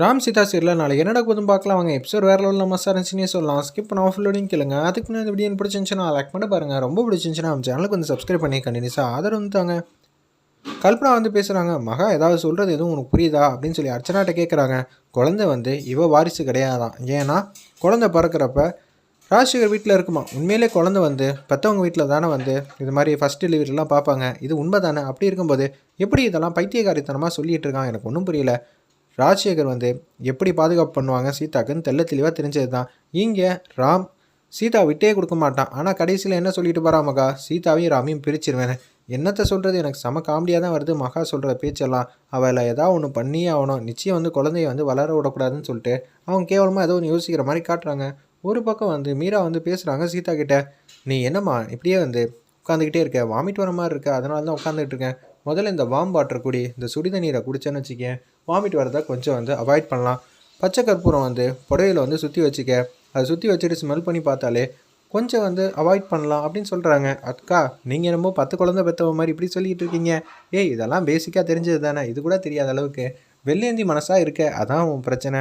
ராம் சீதா சீரில் நாளைக்கு என்னடா போதும் பார்க்கலாம். வாங்க எபிசோட் வேறு லெவலில் நம்ம இருந்துச்சுன்னே சொல்லலாம். ஸ்கிப் பண்ண ஆஃப்லோடிங் கேளுங்க. அதுக்கு நான் இந்த வீடியோ பிடிச்சிருந்துச்சுன்னா லைக் பண்ணி பாருங்கள் ரொம்ப பிடிச்சிருந்துச்சுன்னா நம்ம சேனலுக்கு வந்து சப்ஸ்கிரைப் பண்ணி கண்டினியூஸாக ஆதரவு வந்துட்டாங்க கல்பனா வந்து பேசுகிறாங்க மகா ஏதாவது சொல்கிறது எதுவும் உனக்கு புரியுதா? அப்படின்னு சொல்லி அர்ச்சனாட்ட கேட்குறாங்க குழந்தை வந்து இவ வாரிசு கிடையாதான். ஏன்னா குழந்தை பிறக்கிறப்ப ராஜசேகர் வீட்டில் இருக்குமா? உண்மையிலே குழந்தை வந்து பெற்றவங்க வீட்டில் தானே வந்து இது மாதிரி ஃபஸ்ட் டெலிவரிலாம் பார்ப்பாங்க. இது உண்மை தானே அப்படி இருக்கும்போது எப்படி இதெல்லாம் பைத்தியகாரித்தனமாக சொல்லிகிட்டு இருக்கான்? எனக்கு ஒன்றும் புரியல. ராஜசேகர் வந்து எப்படி பாதுகாப்பு பண்ணுவாங்க? சீதாக்குன்னு தெள்ள தெளிவாக தெரிஞ்சது தான் இங்கே ராம் சீதா விட்டே கொடுக்க மாட்டான். ஆனால் கடைசியில் என்ன சொல்லிட்டு போகிறா மகா? சீதாவையும் ராமையும் பிரிச்சிருவேன். என்னத்தை சொல்கிறது எனக்கு செம காமெடியாக தான் வருது. மகா சொல்கிற பேச்செல்லாம் அவளை ஏதாவது ஒன்று பண்ணியே ஆகணும். நிச்சயம் வந்து குழந்தைய வந்து வளர விடக்கூடாதுன்னு சொல்லிட்டு அவங்க கேவலமாக ஏதோ ஒன்று யோசிக்கிற மாதிரி காட்டுறாங்க. ஒரு பக்கம் வந்து மீரா வந்து பேசுகிறாங்க சீதா கிட்ட. நீ என்னம்மா இப்படியே வந்து உட்காந்துக்கிட்டே இருக்க? வாமிட் வர மாதிரி இருக்க. அதனால தான் உட்காந்துக்கிட்டு இருக்கேன். முதல்ல இந்த வாம் வாட்டர் குடி இந்த சுடி தண்ணீரை குடிச்சேன்னு வச்சுக்கேன். வாமிட் வரதை கொஞ்சம் வந்து அவாய்ட் பண்ணலாம். பச்சை கற்பூரம் வந்து புடவையில் வந்து சுற்றி வச்சுக்க. அதை சுற்றி வச்சுட்டு ஸ்மெல் பண்ணி பார்த்தாலே கொஞ்சம் வந்து அவாய்ட் பண்ணலாம் அப்படின்னு சொல்கிறாங்க அக்கா நீங்கள் என்னமோ பத்து குழந்தை பெற்றவ மாதிரி இப்படி சொல்லிகிட்டு இருக்கீங்க. ஏய் இதெல்லாம் பேசிக்காக தெரிஞ்சது தானே. இது கூட தெரியாத அளவுக்கு வெள்ளேந்தி மனசாக இருக்க. அதான் உன் பிரச்சனை.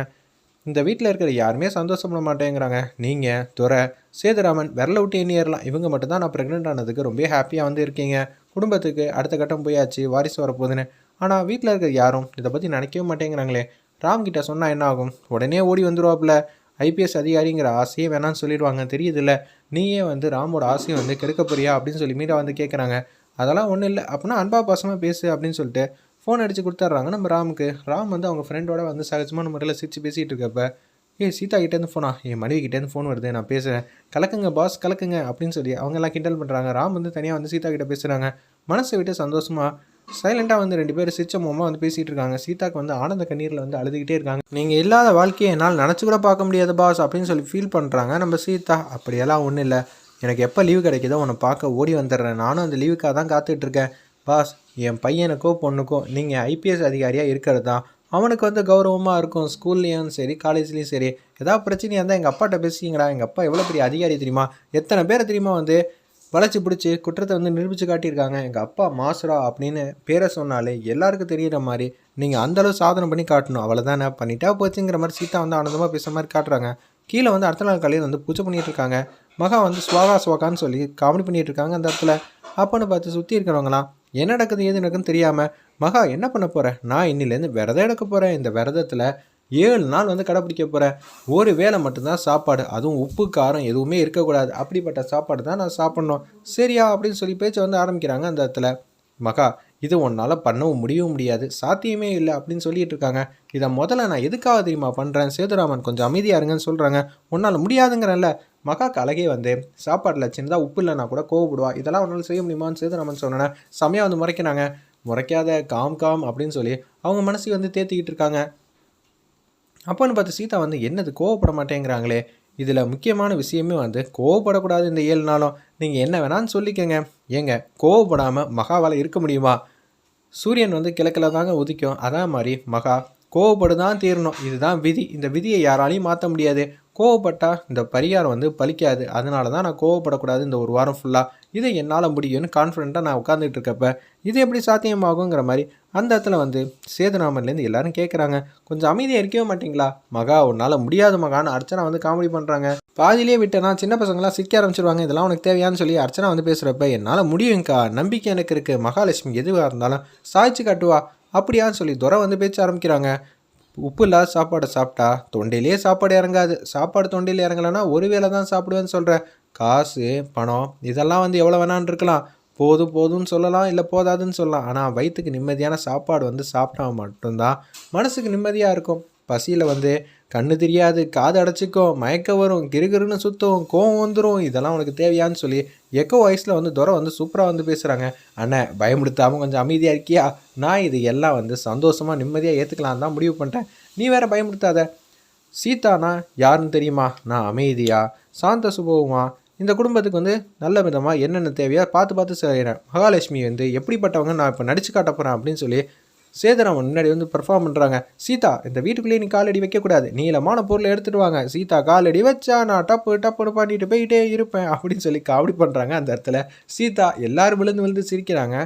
இந்த வீட்டில் இருக்கிற யாருமே சந்தோஷப்பட மாட்டேங்கிறாங்க. நீங்கள் துறை சேதுராமன் விரல விட்டு எண்ணியறலாம் இவங்க மட்டும்தான் நான் ப்ரெக்னென்ட் ஆனதுக்கு ரொம்ப ஹாப்பியாக வந்து இருக்கீங்க. குடும்பத்துக்கு அடுத்த கட்டம் போயாச்சு. வாரிசு வரப்போகுதுன்னு. ஆனால் வீட்டில் இருக்கிற யாரும்? இதை பற்றி நினைக்கவே மாட்டேங்கிறாங்களே. ராம் கிட்ட சொன்னால் என்ன ஆகும்? உடனே ஓடி வந்துருவாப்புல. ஐபிஎஸ் அதிகாரிங்கிற ஆசையே வேணான்னு சொல்லிடுவாங்க. தெரியுதுல்ல. நீயே வந்து ராமோட ஆசையை வந்து கெடுக்க போறியா? அப்படின்னு சொல்லி மீரா வந்து கேட்குறாங்க அதெல்லாம் ஒன்றும் இல்லை. அப்படின்னா அன்பா பாசமாக பேசு அப்படின்னு சொல்லிட்டு ஃபோன் அடித்து கொடுத்துட்றாங்க நம்ம ராமுக்கு. ராம் வந்து அவங்க ஃப்ரெண்டோட வந்து சகஜமான முறையில் சிரித்து பேசிகிட்டு இருக்கப்ப ஏய் சீதா கிட்டேருந்து ஃபோனா என் மனைவி கிட்டேருந்து ஃபோன் வருது. நான் பேசுகிறேன் கலக்குங்க பாஸ் கலக்குங்க. அப்படின்னு சொல்லி அவங்க எல்லாம் கிண்டல் பண்ணுறாங்க ராம் வந்து தனியாக வந்து சீதா கிட்டே பேசுகிறாங்க மனசை விட்டு சந்தோஷமாக சைலண்ட்டாக வந்து ரெண்டு பேரும் சிரிச்ச மூலமாக வந்து பேசிகிட்டு இருக்காங்க. சீதாக்கு வந்து ஆனந்த கண்ணீரில் வந்து அழுதுகிட்டே இருக்காங்க. நீங்கள் இல்லாத வாழ்க்கையை என்னால் நினச்சி கூட பார்க்க முடியாது பாஸ் அப்படின்னு சொல்லி ஃபீல் பண்ணுறாங்க நம்ம சீதா அப்படியெல்லாம் ஒன்றும் இல்லை. எனக்கு எப்போ லீவு கிடைக்குதோ உன்னை பார்க்க ஓடி வந்துடுறேன். நானும் அந்த லீவுக்காக தான் காத்துட்ருக்கேன் பாஸ் என் பையனுக்கோ பொண்ணுக்கோ நீங்கள் ஐபிஎஸ் அதிகாரியாக இருக்கிறது தான். அவனுக்கு வந்து கௌரவமாக இருக்கும். ஸ்கூல்லேயும் சரி காலேஜ்லேயும் சரி. ஏதாவது பிரச்சனையாக இருந்தால் எங்கள் அப்பாட்ட பேசிங்கடா எங்கள் அப்பா எவ்வளோ பெரிய அதிகாரி தெரியுமா? எத்தனை பேரை தெரியுமா வந்து வளைச்சி பிடிச்சி குற்றத்தை வந்து நிரூபித்து காட்டியிருக்காங்க. எங்கள் அப்பா மாசுரா அப்படின்னு பேரை சொன்னாலே எல்லாருக்கும் தெரியிற மாதிரி நீங்கள் அந்தளவு சாதனை பண்ணி காட்டணும். அவ்வளோதானே பண்ணிட்டா போச்சுங்கிற மாதிரி சீதா வந்து ஆனந்தமாக பேசுகிற மாதிரி காட்டுறாங்க. கீழே வந்து அடுத்த நாள் காலையில் வந்து பூஜை பண்ணிகிட்டு இருக்காங்க. மகா வந்து ஸ்வாகா ஸ்வாகான்னு சொல்லி காமெடி பண்ணிகிட்டு இருக்காங்க அந்த இடத்துல. அப்போன்னு பார்த்து சுற்றி இருக்கிறவங்களாம் என்ன நடக்குது ஏது நடக்குதுன்னு தெரியாமல் மகா என்ன பண்ண போகிறேன் நான் இன்னிலேருந்து விரதம் எடுக்க போகிறேன் இந்த விரதத்தில் ஏழு நாள் வந்து கடைப்பிடிக்க போகிறேன் ஒரு வேளை மட்டும்தான் சாப்பாடு. அதுவும் உப்பு காரம் எதுவுமே இருக்கக்கூடாது. அப்படிப்பட்ட சாப்பாடு தான் நான் சாப்பிட்ணும். சரியா? அப்படின்னு சொல்லி பேச்சு வந்து ஆரம்பிக்கிறாங்க அந்த இடத்துல. மகா இது உன்னால் பண்ணவும் முடியவும் முடியாது. சாத்தியமே இல்லை அப்படின்னு சொல்லிட்டு இருக்காங்க. இதை முதல்ல நான் எதுக்காக தெரியுமா பண்ணுறேன் சேதுராமன் கொஞ்சம் அமைதியாக இருங்கன்னு சொல்கிறாங்க உன்னால் முடியாதுங்கிறல்ல மகாக்கு அழகே வந்து சாப்பாட்டில் சின்னதாக உப்பு இல்லைனா கூட கோவப்படுவா. இதெல்லாம் உன்னால் செய்ய முடியுமான்னு சேதுராமன் சொன்னேன் செமையாக வந்து முறைக்கினாங்க முறைக்காத காம் காம் அப்படின்னு சொல்லி அவங்க மனசு வந்து தேத்திக்கிட்டு இருக்காங்க. அப்போன்னு பார்த்து சீதா வந்து என்னது கோவப்பட மாட்டேங்கிறாங்களே. இதில் முக்கியமான விஷயமே வந்து கோவப்படக்கூடாது இந்த ஏழு நாளும். நீங்கள் என்ன வேணான்னு சொல்லிக்கங்க. ஏங்க கோவப்படாமல் மகாவால் இருக்க முடியுமா? சூரியன் வந்து கிழக்கில் தாங்க உதிக்கும். அதான் மாதிரி மகா கோவப்படுதான் தீரணும். இதுதான் விதி. இந்த விதியை யாராலையும் மாற்ற முடியாது. கோவப்பட்டா இந்த பரிகாரம் வந்து பலிக்காது. அதனால தான் நான் கோவப்படக்கூடாது இந்த ஒரு வாரம் ஃபுல்லாக இதை என்னால் முடியும்னு கான்ஃபிடண்ட்டாக நான் உட்காந்துட்டு இருக்கப்ப இது எப்படி சாத்தியமாகுங்கிற மாதிரி அந்த இடத்துல வந்து சேதுராமன்லேருந்து எல்லாரும் கேட்குறாங்க கொஞ்சம் அமைதியாக இருக்கவே மாட்டிங்களா? மகா உன்னால் முடியாது மகான்னு அர்ச்சனா வந்து காமெடி பண்ணுறாங்க பாதியிலே விட்டேன்னா சின்ன பசங்களாம் சிக்க ஆரம்பிச்சிருவாங்க. இதெல்லாம் உனக்கு தேவையான்னு சொல்லி அர்ச்சனா வந்து பேசுகிறப்ப என்னால் முடியுங்க்கா நம்பிக்கை எனக்கு இருக்குது மகாலட்சுமி எதுவாக இருந்தாலும் சாய்ச்சி காட்டுவா. அப்படியான்னு சொல்லி துரை வந்து பேச்ச ஆரம்பிக்கிறாங்க. உப்பு இல்லாத சாப்பாடை சாப்பிட்டா தொண்டையிலே சாப்பாடு இறங்காது. சாப்பாடு தொண்டையில் இறங்கலைன்னா ஒரு வேளை தான் சாப்பிடுவேன்னு சொல்கிறேன் காசு பணம் இதெல்லாம் வந்து எவ்வளோ வேணான்னு இருக்கலாம். போதும் போதும்னு சொல்லலாம் இல்லை போதாதுன்னு சொல்லலாம். ஆனால் வயிற்றுக்கு நிம்மதியான சாப்பாடு வந்து சாப்பிட்டா மட்டும்தான் மனசுக்கு நிம்மதியாக இருக்கும். பசியில் வந்து கண்ணு தெரியாது காது அடைச்சிக்கும் மயக்க வரும் கிருகிருன்னு சுற்றும் கோவம் வந்துடும் இதெல்லாம் உனக்கு தேவையான்னு சொல்லி எக்கோ வயசில் வந்து துரை வந்து சூப்பராக வந்து பேசுகிறாங்க அண்ணன் பயமுடுத்தாமல் கொஞ்சம் அமைதியாக இருக்கியா? நான் இது எல்லாம் வந்து சந்தோஷமாக நிம்மதியாக ஏற்றுக்கலாம் தான் முடிவு பண்ணிட்டேன். நீ வேறு பயமுடுத்தாத சீதானா? யாருன்னு தெரியுமா? நான் அமைதியா சாந்த சுபவமாக இந்த குடும்பத்துக்கு வந்து நல்ல விதமாக என்னென்ன தேவையோ பார்த்து பார்த்து செய்கிறேன் மகாலட்சுமி வந்து எப்படிப்பட்டவங்க நான் இப்போ நடிச்சு காட்ட போகிறேன் அப்படின்னு சொல்லி சேதராமன் முன்னாடி வந்து பெர்ஃபார்ம் பண்ணுறாங்க சீதா இந்த வீட்டுக்குள்ளேயே நீ காலடி வைக்கக்கூடாது நீளமான பொருளை எடுத்துகிட்டு வாங்க. சீதா காலடி வச்சா நான் டப்பு டப்புன்னு பண்ணிட்டு போயிட்டே இருப்பேன் அப்படின்னு சொல்லி காவடி பண்ணுறாங்க அந்த இடத்துல. சீதா எல்லோரும் விழுந்து விழுந்து சிரிக்கிறாங்க.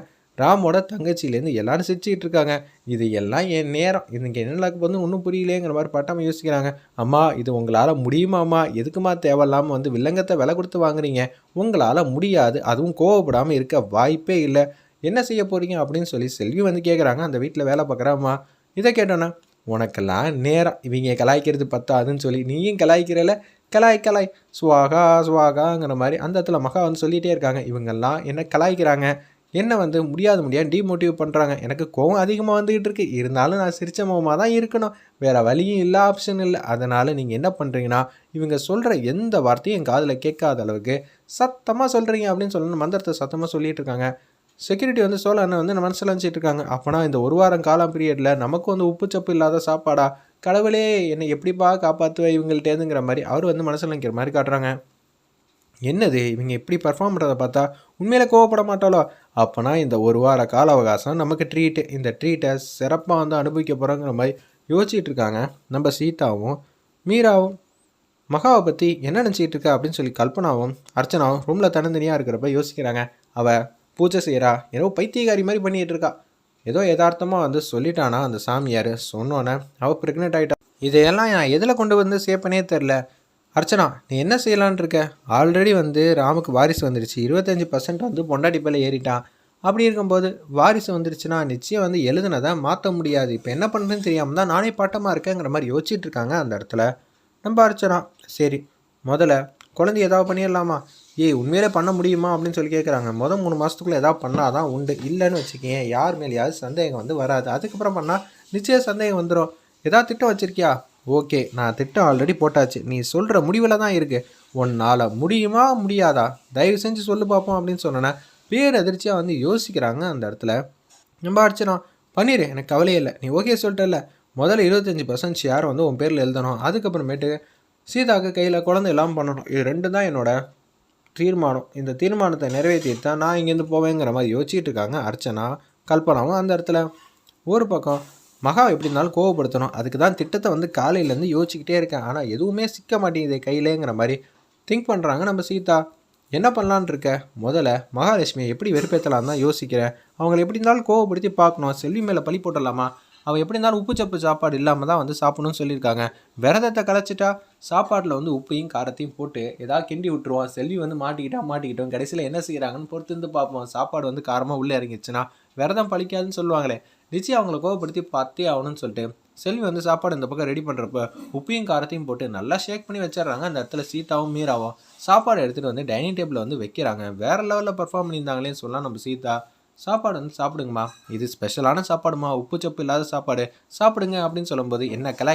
ராமோட தங்கச்சியிலேருந்து எல்லாரும் சிரிச்சுக்கிட்டு இருக்காங்க. இது எல்லாம் என் நேரம். இதுக்கு என்ன நடக்க வந்து ஒன்றும் புரியலேங்கிற மாதிரி பட்டாமல் யோசிக்கிறாங்க. அம்மா இது உங்களால் முடியுமாம்மா? எதுக்குமா தேவையில்லாமல் வந்து வில்லங்கத்தை விலை கொடுத்து வாங்குறீங்க? உங்களால் முடியாது. அதுவும் கோவப்படாமல் இருக்க வாய்ப்பே இல்லை. என்ன செய்ய போகிறீங்க அப்படின்னு சொல்லி செல்வி வந்து கேட்குறாங்க அந்த வீட்டில் வேலை பார்க்குறாம்மா இதை கேட்டோன்னா உனக்கெல்லாம் நேரம். இவங்க கலாய்க்கிறது பத்தாதுன்னு சொல்லி நீயும் கலாய்க்கிறல? கலாய் கலாய். சுவாகா சுவாகாங்கிற மாதிரி அந்த இடத்துல மகா வந்து சொல்லிகிட்டே இருக்காங்க. இவங்கெல்லாம் என்ன கலாய்க்கிறாங்க? என்ன வந்து முடியாது முடியாது டிமோட்டிவ் பண்ணுறாங்க எனக்கு கோவம் அதிகமாக வந்துக்கிட்டு இருக்குது இருந்தாலும் நான் சிரிச்ச முகமாக தான் இருக்கணும். வேறு வழியும் இல்லை ஆப்ஷன் இல்லை. அதனால் நீங்கள் என்ன பண்ணுறீங்கன்னா இவங்க சொல்கிற எந்த வார்த்தையும் என் காதில் கேட்காத அளவுக்கு சத்தமாக சொல்கிறீங்க அப்படின்னு சொல்லணும் மந்திரத்தை சத்தமாக சொல்லிகிட்டு இருக்காங்க. செக்யூரிட்டி வந்து சோழ அண்ணன் வந்து மனசில் நினச்சிட்டு இருக்காங்க. அப்போனா இந்த ஒரு வாரம் காலம் பீரியடில் நமக்கு வந்து உப்பு சப்பு இல்லாத சாப்பாடா? கடவுளே என்னை எப்படிப்பா காப்பாற்றுவேன் இவங்கள்ட்டேருந்துங்கிற மாதிரி அவர் வந்து மனசில் நினைக்கிற மாதிரி காட்டுறாங்க. என்னது? இவங்க எப்படி பர்ஃபார்ம் பண்ணுறதை பார்த்தா உண்மையில் கோவப்பட மாட்டாளோ? அப்போனா இந்த ஒரு வார கால அவகாசம் நமக்கு ட்ரீட்டு இந்த ட்ரீட்டை சிறப்பாக வந்து அனுபவிக்க போகிறோங்கிற மாதிரி யோசிச்சுட்டு இருக்காங்க. நம்ம சீதாவும் மீராவும் மகாவை பற்றி என்ன நினச்சிக்கிட்டு இருக்கா அப்படின்னு சொல்லி கல்பனாவும் அர்ச்சனாவும் ரூமில் தனித்தனியாக இருக்கிறப்ப யோசிக்கிறாங்க. அவள் பூஜை செய்கிறா ஏதோ பைத்தியகாரி மாதிரி பண்ணிகிட்டு இருக்கா. ஏதோ யதார்த்தமாக வந்து சொல்லிட்டானா அந்த சாமியார். சொன்னோன்னே அவள் ப்ரெக்னென்ட் ஆகிட்டா இதையெல்லாம் நான் எதில் கொண்டு வந்து சேர்ப்பனே தெரில அர்ச்சனா நீ என்ன செய்யலான்னு இருக்க ஆல்ரெடி வந்து ராமுக்கு வாரிசு வந்துருச்சு. இருபத்தஞ்சி பர்சன்ட் வந்து பொண்டாட்டி பேல ஏறிட்டான் அப்படி இருக்கும்போது வாரிசு வந்துருச்சுன்னா நிச்சயம் வந்து எழுதுனதை மாற்ற முடியாது. இப்போ என்ன பண்ணுறதுன்னு தெரியாமல் தான் நானே பாட்டமாக இருக்கேங்கிற மாதிரி யோசிச்சுட்டு இருக்காங்க அந்த இடத்துல. நம்ம அர்ச்சனா சரி முதல்ல குழந்தை ஏதாவது பண்ணிடலாமா? ஏய் உண்மையிலே பண்ண முடியுமா? அப்படின்னு சொல்லி கேட்குறாங்க மொதல் மூணு மாதத்துக்குள்ளே ஏதாவது பண்ணால் தான் உண்டு. இல்லைன்னு வச்சுக்கேன் யார் மேலேயாவது சந்தேகம் வந்து வராது. அதுக்கப்புறம் பண்ணால் நிச்சயம் சந்தேகம் வந்துடும் ஏதாவது திட்டம் வச்சுருக்கியா? ஓகே நான் திட்டம் ஆல்ரெடி போட்டாச்சு. நீ சொல்கிற முடிவில் தான் இருக்குது உன்னால் முடியுமா முடியாதா? தயவு செஞ்சு சொல்லு பார்ப்போம் அப்படின்னு சொன்னேன்னா பேர் அதிர்ச்சியாக வந்து யோசிக்கிறாங்க அந்த இடத்துல. நம்ம அடிச்சினா பண்ணிடு எனக்கு கவலையே இல்லை. நீ ஓகே சொல்லிட்டல முதல்ல இருபத்தஞ்சி பர்சன்ட் ஷேர் வந்து உன் பேரில் எழுதணும். அதுக்கப்புறமேட்டு சீதாக்கு கையில் குழந்தை எல்லாம் பண்ணணும். இது ரெண்டு தான் என்னோட தீர்மானம். இந்த தீர்மானத்தை நிறைவேற்றிட்டு தான் நான் இங்கேருந்து போவேங்கிற மாதிரி யோசிச்சுட்டு இருக்காங்க அர்ச்சனா கல்பனாவும் அந்த இடத்துல. ஒரு பக்கம் மகா எப்படி இருந்தாலும் கோவப்படுத்தணும். அதுக்கு தான் திட்டத்தை வந்து காலையிலேருந்து யோசிச்சுக்கிட்டே இருக்கேன். ஆனால் எதுவுமே சிக்க மாட்டேங்குது கையிலேங்கிற மாதிரி திங்க் பண்ணுறாங்க நம்ம சீதா. என்ன பண்ணலான் இருக்க? முதல்ல மகாலட்சுமியை எப்படி வெறுப்பேற்றலாம் தான் யோசிக்கிறேன். அவங்களை எப்படி இருந்தாலும் கோவப்படுத்தி பார்க்கணும். செல்வி மேலே பழி போட்டலாமா அவள் எப்படி இருந்தாலும் உப்பு சப்பு சாப்பாடு இல்லாமல் தான் வந்து சாப்பிடணும்னு சொல்லியிருக்காங்க. விரதத்தை கலைச்சிட்டா சாப்பாட்டில் வந்து உப்பையும் காரத்தையும் போட்டு ஏதாவது கிண்டி விட்டுருவோம். செல்வி வந்து மாட்டிக்கிட்டா மாட்டிக்கிட்டோம். கடைசியில் என்ன செய்கிறாங்கன்னு பொறுத்து இருந்து பார்ப்போம். சாப்பாடு வந்து காரமாக உள்ளே இறங்கிச்சுன்னா விரதம் பழிக்காதுன்னு சொல்லுவாங்களே. நிச்சயம் அவங்கள கோவப்படுத்தி பார்த்தே ஆகணும்னு சொல்லிட்டு செல்வி வந்து சாப்பாடு இந்த பக்கம் ரெடி பண்ணுறப்ப உப்பையும் காரத்தையும் போட்டு நல்லா ஷேக் பண்ணி வச்சிடுறாங்க. அந்த இடத்துல சீதாவும் மீராவும் சாப்பாடு எடுத்துகிட்டு வந்து டைனிங் டேபிளில் வந்து வைக்கிறாங்க. வேறு லெவலில் பர்ஃபார்ம் பண்ணியிருந்தாங்களேன்னு சொல்லலாம் நம்ம சீதா. சாப்பாடு வந்து சாப்பிடுங்கம்மா. இது ஸ்பெஷலான சாப்பாடுமா உப்பு சப்பு இல்லாத சாப்பாடு. சாப்பிடுங்க அப்படின்னு சொல்லும்போது என்ன கலாய்